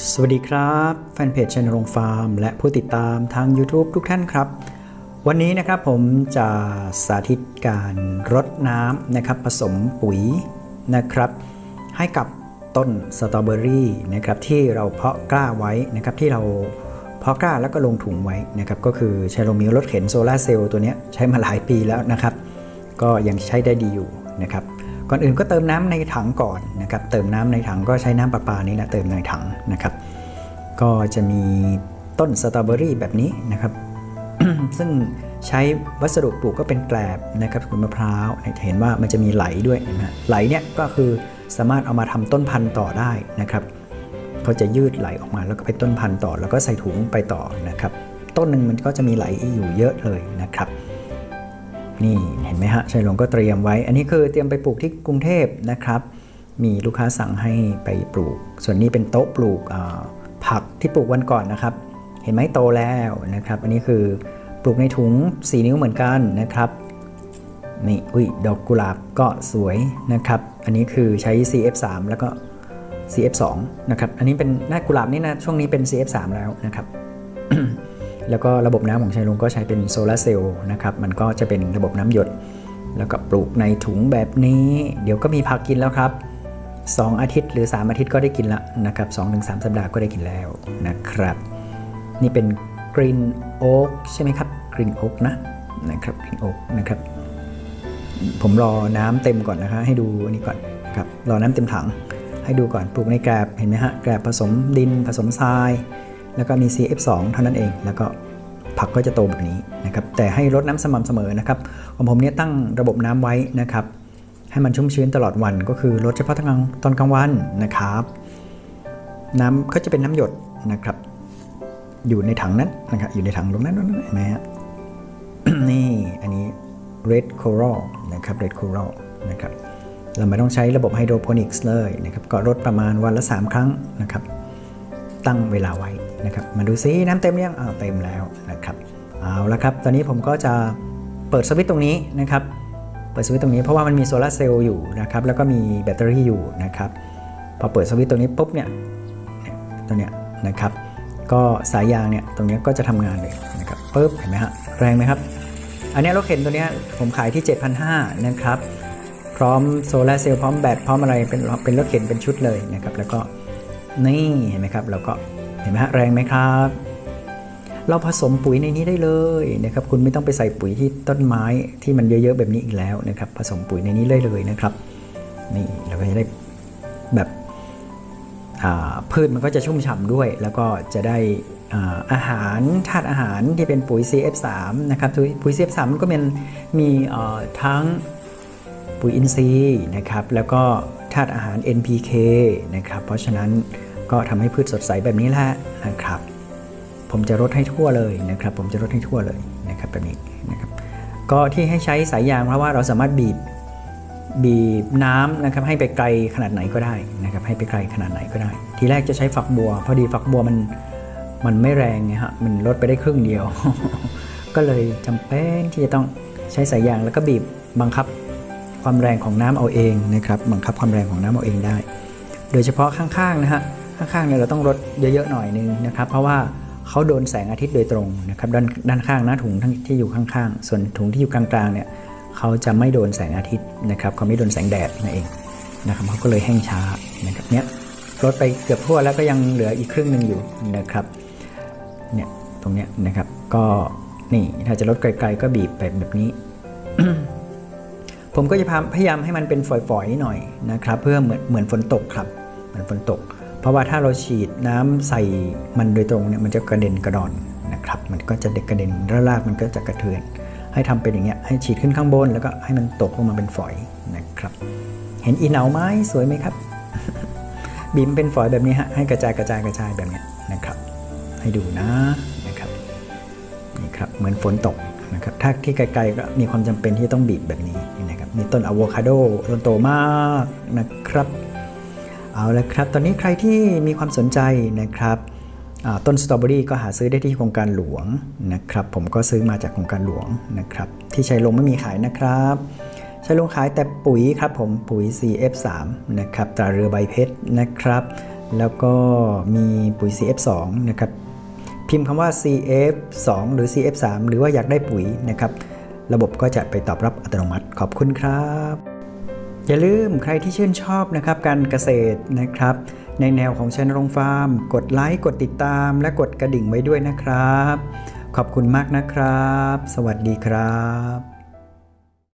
สวัสดีครับแฟนเพจชนรงฟาร์ม และผู้ติดตามทาง YouTube ทุกท่านครับ วันนี้นะครับผมจะสาธิตการรดน้ำนะครับผสมปุ๋ยนะครับ ให้กับต้นสตรอเบอรี่นะครับที่เราเพาะกล้าไว้นะครับที่เราเพาะกล้าแล้วก็ลงถุงไว้นะครับก็คือใช้โลมิวรถเข็นโซลาเซลล์ตัวนี้ใช้มาหลายปีแล้วนะครับ ก็ยังใช้ได้ดีอยู่นะครับ ก่อนอื่นก็เติมน้ำในถังก่อนนะครับเติมน้ำในถังก็ใช้น้ำประปานี่แหละเติมในถังนะครับ ก็จะมีต้นสตรอเบอรี่แบบนี้นะครับ ซึ่งใช้วัสดุปลูกก็เป็นแกลบนะครับขุนมะพร้าวเห็นว่ามันจะมีไหลด้วยนไหมฮะไหลเนี่ยก็คือสามารถเอามาทำต้นพันธุ์ต่อได้นะครับเขาจะยืดไหลออกมาแล้วก็เป็นต้นพันธุ์ต่อ แล้วก็ใส่ถุงไปต่อนะครับ ต้นหนึ่งมันก็จะมีไหลอยู่เยอะเลยนะครับ นี่เห็นไหมฮะชัยหลวงก็เตรียมไว้ อันนี้คือเตรียมไปปลูกที่กรุงเทพนะครับ มีลูกค้าสั่งให้ไปปลูก ส่วนนี้เป็นโต๊ะปลูกผักที่ปลูกวันก่อนนะครับ เห็นไหมโตแล้วนะครับ อันนี้คือปลูกในถุง 4 นิ้วเหมือนกันนะครับนี่อุ้ยดอกกุหลาบก็สวยนะครับ อันนี้คือใช้ CF3 แล้วก็ CF2 นะครับ อันนี้เป็นหน้ากุหลาบนี่นะช่วงนี้เป็น CF3 แล้วนะครับ แล้วก็ระบบน้ำของชัยลุงก็ใช้เป็นโซลาร์เซลล์นะครับมันก็จะเป็นระบบน้ำหยด แล้วก็ปลูกในถุงแบบนี้ เดี๋ยวก็มีผักกินแล้วครับ 2 อาทิตย์หรือ 3 อาทิตย์ก็ได้กินละนะครับ2-3สัปดาห์ก็ได้กินแล้วนะครับ นี่เป็นกรีนโอ๊กใช่ไหมครับกรีนโอ๊กนะนะครับกรีนโอ๊กนะครับ ผมรอน้ำเต็มก่อนนะคะให้ดูอันนี้ก่อนครับรอน้ำเต็มถังให้ดูก่อนปลูกในแกลบเห็นไหมฮะแกลบผสมดินผสมทราย แล้วก็มี CF2 เท่านั้นเอง แล้วก็ผักก็จะโตแบบนี้นะครับ แต่ให้รดน้ำสม่ำเสมอนะครับ ของผมเนี่ยตั้งระบบน้ำไว้นะครับ ให้มันชุ่มชื้นตลอดวัน ก็คือลดเฉพาะตอนกลางตอนกลางวันนะครับ น้ำก็จะเป็นน้ำหยดนะครับ อยู่ในถังนั้นนะครับ อยู่ในถังตรงนั้นเห็นไหมฮะ นี่ อันนี้ red coral นะครับ red coral นะครับ เราไม่ต้องใช้ระบบไฮโดรโปนิกส์เลยนะครับ ก็รดประมาณวันละ 3 ครั้งนะครับ ตั้งเวลาไว้ นะครับ มาดูซิน้ำเต็มหรือยังอ้าวเต็มแล้วนะครับ เอาละครับ ตอนนี้ผมก็จะเปิดสวิตช์ตรงนี้นะครับ เปิดสวิตช์ตรงนี้เพราะว่ามันมีโซลาร์เซลล์อยู่นะครับ แล้วก็มีแบตเตอรี่อยู่นะครับ พอเปิดสวิตช์ตรงนี้ปุ๊บเนี่ยตรงเนี้ยนะครับ ก็สายยางเนี่ยตรงเนี้ยก็จะทำงานเลยนะครับปุ๊บเห็นไหมฮะแรงไหมครับ อันนี้รถเข็นตัวเนี้ยผมขายที่ 7,500นะครับ พร้อมโซลาร์เซลล์พร้อมแบตพร้อมอะไรเป็นเป็นรถเข็นเป็นชุดเลยนะครับ แล้วก็นี่เห็นไหมครับเราก็ เห็นไหมฮะแรงไหมครับ เราผสมปุ๋ยในนี้ได้เลยนะครับคุณไม่ต้องไปใส่ปุ๋ยที่ต้นไม้ที่มันเยอะๆแบบนี้อีกแล้วนะครับ ผสมปุ๋ยในนี้ได้เลยนะครับนี่เราก็จะได้แบบพืชมันก็จะชุ่มฉ่ำด้วย แล้วก็จะได้อาอาหารธาตุอาหารที่เป็นปุ๋ย CF3 นะครับปุ๋ย CF3 มันก็เป็นมีทั้งปุ๋ยอินทรีย์นะครับแล้วก็ธาตุอาหาร NPK นะครับเพราะฉะนั้น ก็ทำให้พืชสดใสแบบนี้แหละนะครับ ผมจะรดให้ทั่วเลยนะครับ ผมจะรดให้ทั่วเลยนะครับแบบนี้นะครับ ก็ที่ให้ใช้สายยางเพราะว่าเราสามารถบีบบีบน้ำนะครับให้ไปไกลขนาดไหนก็ได้นะครับให้ไปไกลขนาดไหนก็ได้ ทีแรกจะใช้ฝักบัว พอดีฝักบัวมันมันไม่แรงไงฮะมันลดไปได้ครึ่งเดียว ก็เลยจำเป็นที่จะต้องใช้สายยางแล้วก็บีบบังคับความแรงของน้ำเอาเองนะครับบังคับความแรงของน้ำเอาเองได้ โดยเฉพาะข้างๆนะฮะ ข้างๆเนี่ยเราต้องลดเยอะๆหน่อยนึงนะครับ เพราะว่าเขาโดนแสงอาทิตย์โดยตรงนะครับด้านด้านข้างหน้าถุงที่อยู่ข้างๆ ส่วนถุงที่อยู่กลางๆเนี่ยเขาจะไม่โดนแสงอาทิตย์นะครับเขาไม่โดนแสงแดดนั่นเองนะครับเขาก็เลยแห้งช้านะครับเนี้ยลดไปเกือบทั่วแล้วก็ยังเหลืออีกครึ่งหนึ่งอยู่นะครับเนี่ยตรงเนี้ยนะครับก็นี่ถ้าจะลดไกลๆก็บีบไปแบบนี้ ผมก็จะพยายามให้มันเป็นฝอยๆหน่อยนะครับ เพื่อเหมือนเหมือนฝนตกครับเหมือนฝนตก เพราะว่าถ้าเราฉีดน้ำใส่มันโดยตรงเนี่ยมันจะกระเด็นกระดอนนะครับ มันก็จะเด็กกระเด็นแล้วรากมันก็จะกระเทือน ให้ทำเป็นอย่างเงี้ยให้ฉีดขึ้นข้างบน แล้วก็ให้มันตกลงมาเป็นฝอยนะครับ เห็นอีเหนาไหมสวยไหมครับ บีมเป็นฝอยแบบนี้ฮะให้กระจายกระจายกระจายแบบเนี้ยนะครับ ให้ดูนะนะครับนี่ครับเหมือนฝนตกนะครับถ้าที่ไกลๆก็มีความจำเป็นที่ต้องบีบแบบนี้นะครับนี่ต้นอะโวคาโดต้นโตมากนะครับ เอาละครับ ตอนนี้ใครที่มีความสนใจนะครับต้นสตรอเบอรี่ก็หาซื้อได้ที่โครงการหลวงนะครับ ผมก็ซื้อมาจากโครงการหลวงนะครับ ที่ชัยลงไม่มีขายนะครับชัยลงขายแต่ปุ๋ยครับผมปุ๋ย CF3 นะครับตราเรือใบเพชรนะครับ แล้วก็มีปุ๋ย CF2 นะครับ พิมพ์คำว่า CF2 หรือ CF3 หรือว่าอยากได้ปุ๋ยนะครับ ระบบก็จะไปตอบรับอัตโนมัติขอบคุณครับ อย่าลืมใครที่ชื่นชอบนะครับการเกษตรนะครับ ในแนวของชนรงฟาร์ม กดไลค์กดติดตาม และกดกระดิ่งไว้ด้วยนะครับ ขอบคุณมากนะครับ สวัสดีครับ